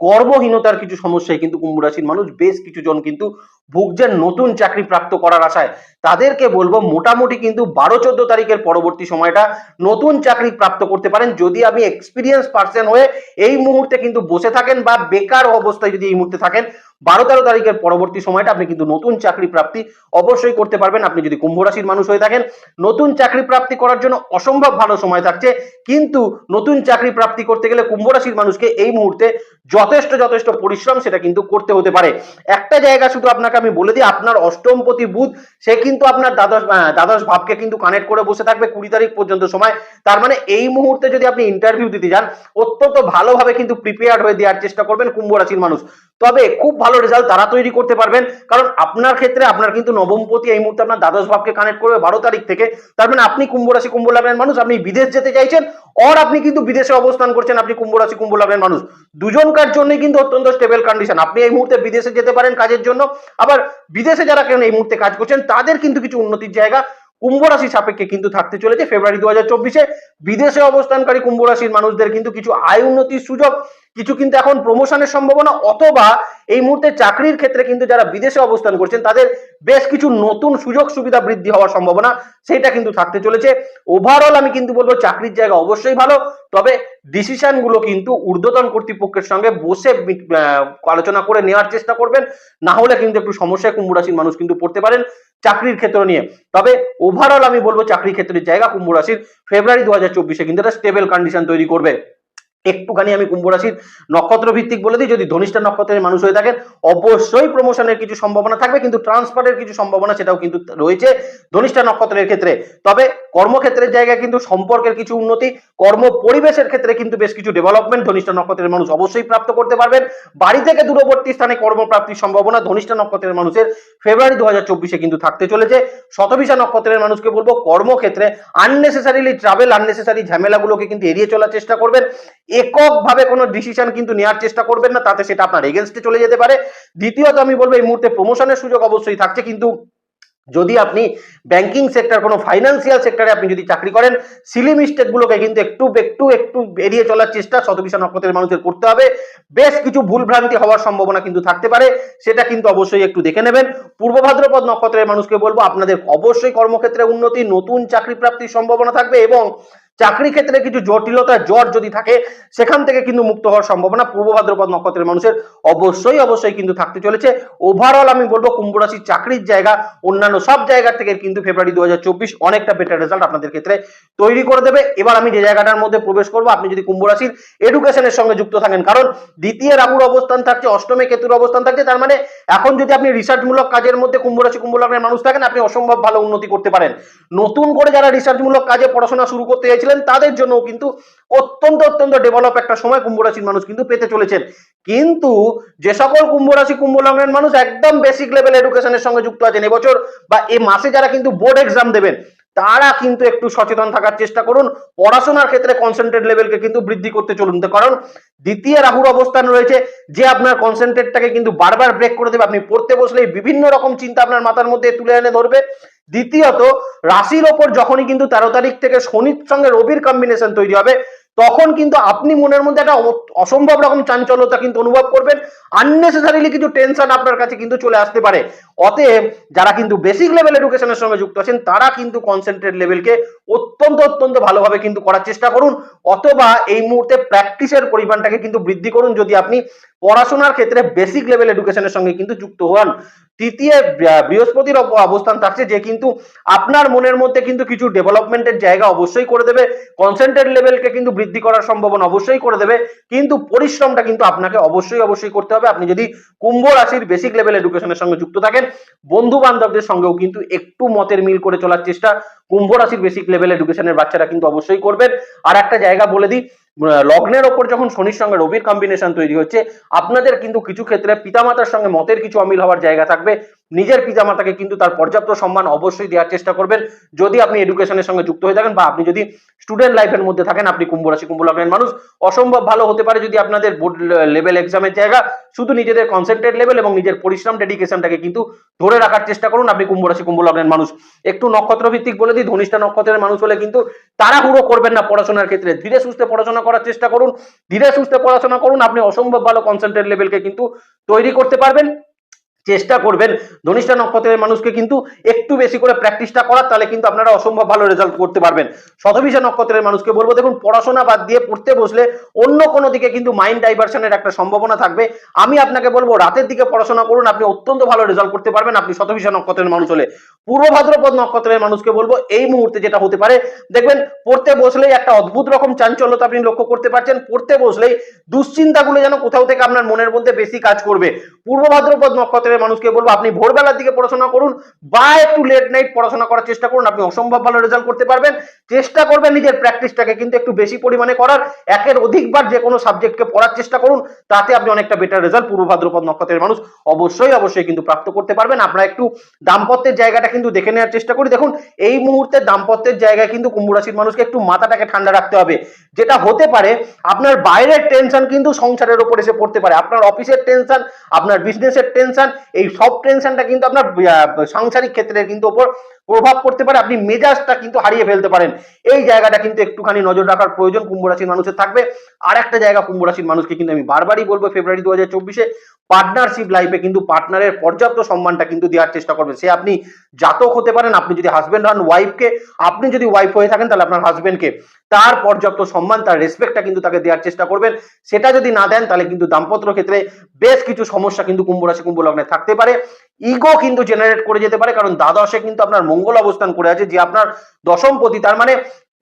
কর্মহীনতার কিছু সমস্যায় কিন্তু কুম্ভ রাশির মানুষ বেশ কিছু জন কিন্তু ভুগছেন নতুন চাকরি প্রাপ্ত করার আশায়। তাদেরকে বলব, মোটামুটি কিন্তু বারো, চোদ্দ তারিখের পরবর্তী সময়টা নতুন চাকরি প্রাপ্ত করতে পারেন। যদি আপনি এক্সপিরিয়েন্স পার্সন হয়ে এই মুহূর্তে কিন্তু বসে থাকেন বা বেকার অবস্থায় যদি এই মুহূর্তে থাকেন, বারো, তেরো তারিখের পরবর্তী সময়টা আপনি কিন্তু নতুন চাকরি প্রাপ্তি অবশ্যই করতে পারবেন। আপনি যদি কুম্ভ রাশির মানুষ হয়ে থাকেন, নতুন চাকরি প্রাপ্তি করার জন্য অসম্ভব ভালো সময় থাকছে। কিন্তু নতুন চাকরি প্রাপ্তি করতে গেলে কুম্ভ রাশির মানুষকে এই মুহূর্তে যথেষ্ট যথেষ্ট পরিশ্রম সেটা কিন্তু করতে হতে পারে। একটা জায়গা শুধু আপনাকে আমি বলে দিই, আপনার অষ্টমপতি বুধ, সে কিন্তু আপনার দ্বাদশ দ্বাদশ ভাবকে কিন্তু কানেক্ট করে বসে থাকবে কুড়ি তারিখ পর্যন্ত সময়। তার মানে এই মুহূর্তে যদি আপনি ইন্টারভিউ দিতে যান, অত্যন্ত ভালোভাবে কিন্তু প্রিপেয়ার হয়ে দেওয়ার চেষ্টা করবেন কুম্ভ রাশির মানুষ। তবে খুব ভালো রেজাল্ট তারা তৈরি করতে পারবেন, কারণ আপনার ক্ষেত্রে আপনার কিন্তু নবমপতি এই মুহূর্তে আপনার দ্বাদশ ভাবকে কানেক্ট করবে বারো তারিখ থেকে। তার মানে আপনি কুম্ভ রাশি, কুম্ভ লাভের মানুষ, আপনি বিদেশ যেতে চাইছেন অর আপনি কিন্তু বিদেশে অবস্থান করছেন, আপনি কুম্ভ রাশি, কুম্ভ লাভের মানুষ। দুজনকার জন্যই কিন্তু অত্যন্ত স্টেবল কন্ডিশন আপনি এই মুহূর্তে বিদেশে যেতে পারেন কাজের জন্য আবার বিদেশে যারা কেন এই মুহূর্তে কাজ করছেন তাদের কিন্তু কিছু উন্নতির জায়গা কুম্ভ সাপেক্ষে কিন্তু থাকতে চলেছে। ফেব্রুয়ারি দু হাজার চব্বিশে বিদেশে অবস্থানকারী কুম্ভ রাশির মানুষদের কিন্তু কিছু আয় উন্নতির সুযোগ, কিছু কিন্তু এখন প্রমোশনের সম্ভাবনা, অথবা এই মুহূর্তে চাকরির ক্ষেত্রে কিন্তু যারা বিদেশে অবস্থান করছেন, তাদের বেশ কিছু নতুন সুযোগ সুবিধা বৃদ্ধি হওয়ার সম্ভাবনা সেটা কিন্তু থাকতে চলেছে। ওভারঅল আমি কিন্তু বলব চাকরির জায়গা অবশ্যই ভালো, তবে ডিসিশনগুলো কিন্তু ঊর্ধ্বতন কর্তৃপক্ষের সঙ্গে বসে আলোচনা করে নেওয়ার চেষ্টা করবেন। না হলে কিন্তু একটু সমস্যায় কুম্ভ রাশির মানুষ কিন্তু পড়তে পারেন। চাকরির ক্ষেত্র নিয়ে। তবে ওভারঅল আমি বলব চাকরির ক্ষেত্রে জায়গা কুম্ভ রাশির ফেব্রুয়ারি দু হাজার চব্বিশে কিন্তু একটা স্টেবল কন্ডিশন তৈরি করবে। একটুখানি আমি কুম্ভ রাশির নক্ষত্র ভিত্তিক বলে দিই, যদি ধনিষ্ঠা নক্ষত্রের মানুষ হয়ে থাকেন, অবশ্যই প্রমোশনের কিছু সম্ভাবনা থাকবে, কিন্তু ট্রান্সফারের কিছু সম্ভাবনা সেটাও কিন্তু রয়েছে ধনিষ্ঠা নক্ষত্রের ক্ষেত্রে। তবে কর্মক্ষেত্রের জায়গায় কিন্তু সম্পর্কের কিছু উন্নতি, কর্ম পরিবেশের ক্ষেত্রে কিন্তু বেশ কিছু ডেভেলপমেন্ট ধনিষ্ঠা নক্ষত্রের মানুষ অবশ্যই প্রাপ্ত করতে পারবেন। বাড়ি থেকে দূরবর্তী স্থানে কর্মপ্রাপ্তির সম্ভাবনা ধনিষ্ঠা নক্ষত্রের মানুষের ফেব্রুয়ারি দু হাজার চব্বিশে কিন্তু থাকতে চলেছে। শতভিসা নক্ষত্রের মানুষকে বলব, কর্মক্ষেত্রে আননেসেসারিলি ট্রাভেল আননেসেসারি ঝামেলাগুলোকে কিন্তু এড়িয়ে চলার চেষ্টা করবেন। এককভাবে কোনো ডিসিশন কিন্তু নেওয়ার চেষ্টা করবেন না, তাতে সেটা আপনার এগেনস্টে চলে যেতে পারে। দ্বিতীয়ত আমি বলব, এই মুহূর্তে প্রমোশনের সুযোগ অবশ্যই থাকছে, কিন্তু যদি আপনি ব্যাংকিং সেক্টর কোনো ফাইন্যান্সিয়াল সেক্টরে আপনি যদি চাকরি করেন সিলি মিস্টেকগুলোকে কিন্তু একটু একটু একটু এড়িয়ে চলার চেষ্টা শতবিশা নক্ষত্রের মানুষের করতে হবে। বেশ কিছু ভুলভ্রান্তি হওয়ার সম্ভাবনা কিন্তু থাকতে পারে, সেটা কিন্তু অবশ্যই একটু দেখে নেবেন। পূর্ব ভাদ্রপদ নক্ষত্রের মানুষকে বলব, আপনাদের অবশ্যই কর্মক্ষেত্রে উন্নতি, নতুন চাকরি প্রাপ্তির সম্ভাবনা থাকবে এবং চাকরি ক্ষেত্রে কিছু জটিলতা জ্বর যদি থাকে, সেখান থেকে কিন্তু মুক্ত হওয়ার সম্ভাবনা পূর্ব ভাদ্রপদ নক্ষত্রের মানুষের অবশ্যই অবশ্যই কিন্তু থাকতে চলেছে। ওভারঅল আমি বলব কুম্ভ রাশির চাকরির জায়গা, অন্যান্য সব জায়গা থেকে কিন্তু ফেব্রুয়ারি দু হাজার চব্বিশ অনেকটা বেটার রেজাল্ট আপনাদের ক্ষেত্রে তৈরি করে দেবে। এবার আমি যে জায়গাটার মধ্যে প্রবেশ করব, আপনি যদি কুম্ভ রাশির এডুকেশনের সঙ্গে যুক্ত থাকেন, কারণ দ্বিতীয় রাহুর অবস্থান থাকছে, অষ্টমে কেতুর অবস্থান থাকছে, তার মানে এখন যদি আপনি রিসার্চমূলক কাজের মধ্যে কুম্ভ রাশি, কুম্ভ লগ্নের মানুষ থাকেন, আপনি অসম্ভব ভালো উন্নতি করতে পারেন। নতুন করে যারা রিসার্চমূলক কাজে পড়াশোনা শুরু করতে চাইছিলেন তাদের জন্য কিন্তু অত্যন্ত অত্যন্ত ডেভেলপ একটা সময় কুম্ভ রাশির মানুষ কিন্তু পেতে চলেছেন। কিন্তু যে সকল কুম্ভ রাশি, কুম্ভ লগ্নের মানুষ একদম বেসিক লেভেল এডুকেশনের সঙ্গে যুক্ত আছেন এবছর বা এই মাসে যারা কিন্তু বোর্ড এক্সাম দেবেন, তারা কিন্তু একটু সচেতন থাকার চেষ্টা করুন। পড়াশোনার ক্ষেত্রে কনসেন্ট্রেট লেভেলকে কিন্তু বৃদ্ধি করতে চলুন। কারণ দ্বিতীয় রাহুর অবস্থান রয়েছে, যে আপনার কনসেন্ট্রেটটাকে কিন্তু বারবার ব্রেক করে দেবে। আপনি পড়তে বসলেই বিভিন্ন রকম চিন্তা আপনার মাথার মধ্যে তুলে এনে ধরবে। দ্বিতীয়ত, রাশির ওপর যখনই কিন্তু তেরো তারিখ থেকে শনির সঙ্গে রবির কম্বিনেশন তৈরি হবে তখন কিন্তু আপনি মনের মধ্যে একটা অসম্ভব রকম চাঞ্চল্যতা কিন্তু অনুভব করবেন। আননেসেসারিলি কিছু টেনশন আপনার কাছে কিন্তু চলে আসতে পারে। অতএব যারা কিন্তু বেসিক লেভেল এডুকেশনের সঙ্গে যুক্ত আছেন, তারা কিন্তু কনসেন্ট্রেট লেভেলকে অত্যন্ত অত্যন্ত ভালোভাবে কিন্তু করার চেষ্টা করুন। অথবা এই মুহূর্তে প্র্যাকটিসের পরিমাণটাকে কিন্তু বৃদ্ধি করুন যদি আপনি পড়াশোনার ক্ষেত্রে বেসিক লেভেল এডুকেশনের সঙ্গে কিন্তু যুক্ত হন। তৃতীয় বৃহস্পতির অব- অবস্থান থাকছে যে কিন্তু আপনার মনের মধ্যে কিন্তু কিছু ডেভেলপমেন্টের জায়গা অবশ্যই করে দেবে। কনসেন্ট্রেট লেভেলকে কিন্তু বৃদ্ধি করার সম্ভাবনা অবশ্যই করে দেবে। কিন্তু পরিশ্রমটা কিন্তু আপনাকে অবশ্যই অবশ্যই করতে হবে। আপনি যদি কুম্ভ রাশির বেসিক লেভেল এডুকেশনের সঙ্গে যুক্ত থাকেন বন্ধু বান্ধবদের সঙ্গেও কিন্তু একটু মতের মিল করে চলার চেষ্টা। কুম্ভ রাশির বেসিক লেভেল এডুকেশনের বাচ্চারা কিন্তু অবশ্যই করবেন। আর একটা জায়গা বলে দিই লগ্নের ওপর যখন শনির সঙ্গে রবির কম্বিনেশন তৈরি হচ্ছে, আপনাদের কিন্তু কিছু ক্ষেত্রে পিতামাতার সঙ্গে মতের কিছু অমিল হওয়ার জায়গা থাকবে। নিজের পিতামাতাকে কিন্তু তার পর্যাপ্ত সম্মান অবশ্যই দেওয়ার চেষ্টা করবেন। যদি আপনি এডুকেশনের সঙ্গে যুক্ত হয়ে থাকেন বা আপনি যদি স্টুডেন্ট লাইফের মধ্যে থাকেন, আপনি কুম্ভ রাশি, কুম্ভ লগ্নের মানুষ, অসম্ভব ভালো হতে পারে যদি আপনাদের বোর্ড লেভেল এক্সামের জায়গা শুধু নিজেদের কনসেন্ট্রেট লেভেল এবং নিজের পরিশ্রম ডেডিকেশনটাকে কিন্তু ধরে রাখার চেষ্টা করুন। আপনি কুম্ভ রাশি, কুম্ভ লগ্নের মানুষ। একটু নক্ষত্র ভিত্তিক বলে দিই, ধনিষ্ঠা নক্ষত্রের মানুষ হলে কিন্তু তাড়াহুড়ো করবেন না পড়াশোনার ক্ষেত্রে। ধীরে সুস্থে পড়াশোনা করার চেষ্টা করুন। ধীরে সুস্থে পড়াশোনা করুন। আপনি অসম্ভব ভালো কনসেন্ট্রেট লেভেলকে কিন্তু তৈরি করতে পারবেন। চেষ্টা করবেন। ধনিষ্ঠা নক্ষত্রের মানুষকে কিন্তু একটু বেশি করে প্র্যাকটিসটা করার, তাহলে কিন্তু আপনারা অসম্ভব ভালো রেজাল্ট করতে পারবেন। শতভিষা নক্ষত্রের মানুষকে বলব, দেখুন, পড়াশোনা বাদ দিয়ে পড়তে বসলে অন্য কোনো দিকে কিন্তু মাইন্ড ডাইভার্সনের একটা সম্ভাবনা থাকবে। আমি আপনাকে বলব, রাতের দিকে পড়াশোনা করুন, আপনি অত্যন্ত ভালো রেজাল্ট করতে পারবেন, আপনি শতভিষা নক্ষত্রের মানুষ হলে। পূর্ব ভাদ্রপদ নক্ষত্রের মানুষকে বলব, এই মুহূর্তে যেটা হতে পারে, দেখবেন, পড়তে বসলেই একটা অদ্ভুত রকম চাঞ্চল্যতা আপনি লক্ষ্য করতে পারছেন, পড়তে বসলেই দুশ্চিন্তাগুলো যেন কোথাও থেকে আপনার মনের মধ্যে বেশি কাজ করবে। পূর্ব ভাদ্রপদ নক্ষত্রের মানুষকে বলব, আপনি ভোরবেলার দিকে পড়াশোনা করুন, বা একটু লেট নাইট পড়াশোনা করার চেষ্টা করুন, আপনি অসম্ভব ভালো রেজাল্ট করতে পারবেন। চেষ্টা করবেন নিজের প্র্যাকটিসটাকে কিন্তু একটু বেশি পরিমাণে করার, একের অধিকবার যে কোনো সাবজেক্টকে পড়ার চেষ্টা করুন, তাতে আপনি অনেকটা বেটার রেজাল্ট পূর্ব ভাদ্রপদ নক্ষত্রের মানুষ অবশ্যই অবশ্যই কিন্তু প্রাপ্ত করতে পারবেন। আপনারা একটু দাম্পত্যের জায়গাটা কিন্তু দেখে নেওয়ার চেষ্টা করি। দেখুন, এই মুহূর্তে দাম্পত্যের জায়গায় কিন্তু কুম্ভ রাশির মানুষকে একটু মাথাটাকে ঠান্ডা রাখতে হবে। যেটা হতে পারে, আপনার বাইরের টেনশন কিন্তু সংসারের উপর এসে পড়তে পারে। আপনার অফিসের টেনশন আপনার বিজনেসের টেনশন এই সব টেনশনটা কিন্তু আপনার সাংসারিক ক্ষেত্রে কিন্তু ওপর প্রভাব পড়তে পারে। আপনি মেজাজটা কিন্তু হারিয়ে ফেলতে পারেন। এই জায়গাটা কিন্তু একটুখানি নজর রাখার প্রয়োজন। কুম্ভ রাশির মানুষের থাকবে। আর একটা জায়গা কুম্ভ রাশির মানুষকে কিন্তু আমি বারবারই বলব, ফেব্রুয়ারি দু হাজার চব্বিশে পার্টনারশিপ লাইফে কিন্তু পার্টনারের পর্যাপ্ত সম্মানটা কিন্তু দেওয়ার চেষ্টা করবেন। সে আপনি জাতক হতে পারেন, আপনি যদি হাজবেন্ড হন ওয়াইফকে আপনি যদি ওয়াইফ হয়ে থাকেন, তাহলে আপনার হাজবেন্ডকে তার পর্যাপ্ত সম্মান, তার রেসপেক্টটা কিন্তু তাকে দেওয়ার চেষ্টা করবেন। সেটা যদি না দেন, তাহলে কিন্তু দাম্পত্য ক্ষেত্রে বেশ কিছু সমস্যা কিন্তু কুম্ভ রাশি, কুম্ভ লগ্নে থাকতে পারে। ইগো কিন্তু জেনারেট করে যেতে পারে, কারণ দ্বাদশে কিন্তু আপনার মঙ্গল অবস্থান করে আছে, যে আপনার দশমপতি তার মানে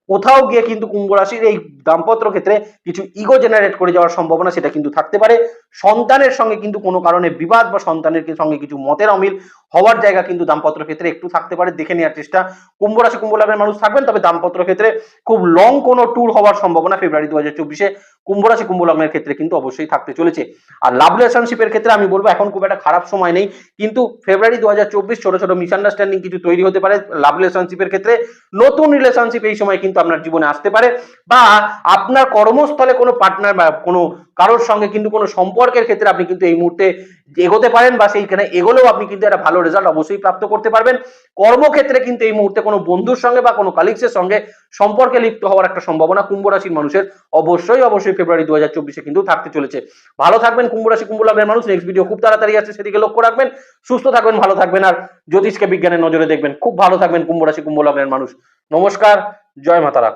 কোথাও গিয়ে কিন্তু কুম্ভ রাশির এই দাম্পত্য ক্ষেত্রে কিছু ইগো জেনারেট করে যাওয়ার সম্ভাবনা সেটা কিন্তু থাকতে পারে। সন্তানের সঙ্গে কিন্তু কোনো কারণে বিবাদ বা সন্তানের সঙ্গে কিছু মতের অমিল হওয়ার জায়গা কিন্তু দাম্পত্য ক্ষেত্রে একটু থাকতে পারে, দেখে নেওয়ার চেষ্টা। কুম্ভ রাশি, কুম্ভ লগ্নের মানুষ থাকবেন, তবে দাম্পত্য ক্ষেত্রে খুব লং কোনো ট্যুর হওয়ার সম্ভাবনা ফেব্রুয়ারি দু হাজার চব্বিশে কুম্ভ রাশি, কুম্ভ লগ্নের ক্ষেত্রে কিন্তু অবশ্যই থাকতে চলেছে। আর লাভ রিলেশনশিপের ক্ষেত্রে আমি বলব এখন খুব একটা খারাপ সময় নেই, কিন্তু ফেব্রুয়ারি দু হাজার চব্বিশ ছোট ছোট মিসআন্ডারস্ট্যান্ডিং কিছু তৈরি হতে পারে। লাভ রিলেশনশিপের ক্ষেত্রে নতুন রিলেশনশিপ এই সময় কিন্তু আপনার জীবনে আসতে পারে, বা আপনার কর্মস্থলে কোনো পার্টনার বা কোনো কারোর সঙ্গে কিন্তু কোনো সম্পর্কের ক্ষেত্রে আপনি কিন্তু এই মুহূর্তে এগোতে পারেন বা সেইখানে এগোলেও আপনি কিন্তু একটা ভালো রেজাল্ট অবশ্যই প্রাপ্ত করতে পারবেন। কর্মক্ষেত্রে কিন্তু এই মুহূর্তে কোনো বন্ধুর সঙ্গে বা কোনো কালিগসের সঙ্গে সম্পর্কে লিপ্ত হওয়ার একটা সম্ভাবনা কুম্ভ রাশির মানুষের অবশ্যই অবশ্যই ফেব্রুয়ারি দু হাজার চব্বিশে কিন্তু থাকতে চলেছে। ভালো থাকবেন কুম্ভ রাশি, কুম্ভ লগ্নের মানুষ। নেক্সট ভিডিও খুব তাড়াতাড়ি আছে সেদিকে লক্ষ্য রাখবেন। সুস্থ থাকবেন, ভালো থাকবেন আর জ্যোতিষকে বিজ্ঞানের নজরে দেখবেন। খুব ভালো থাকবেন কুম্ভ রাশি, কুম্ভ লগ্নের মানুষ। নমস্কার, জয় মাতারা।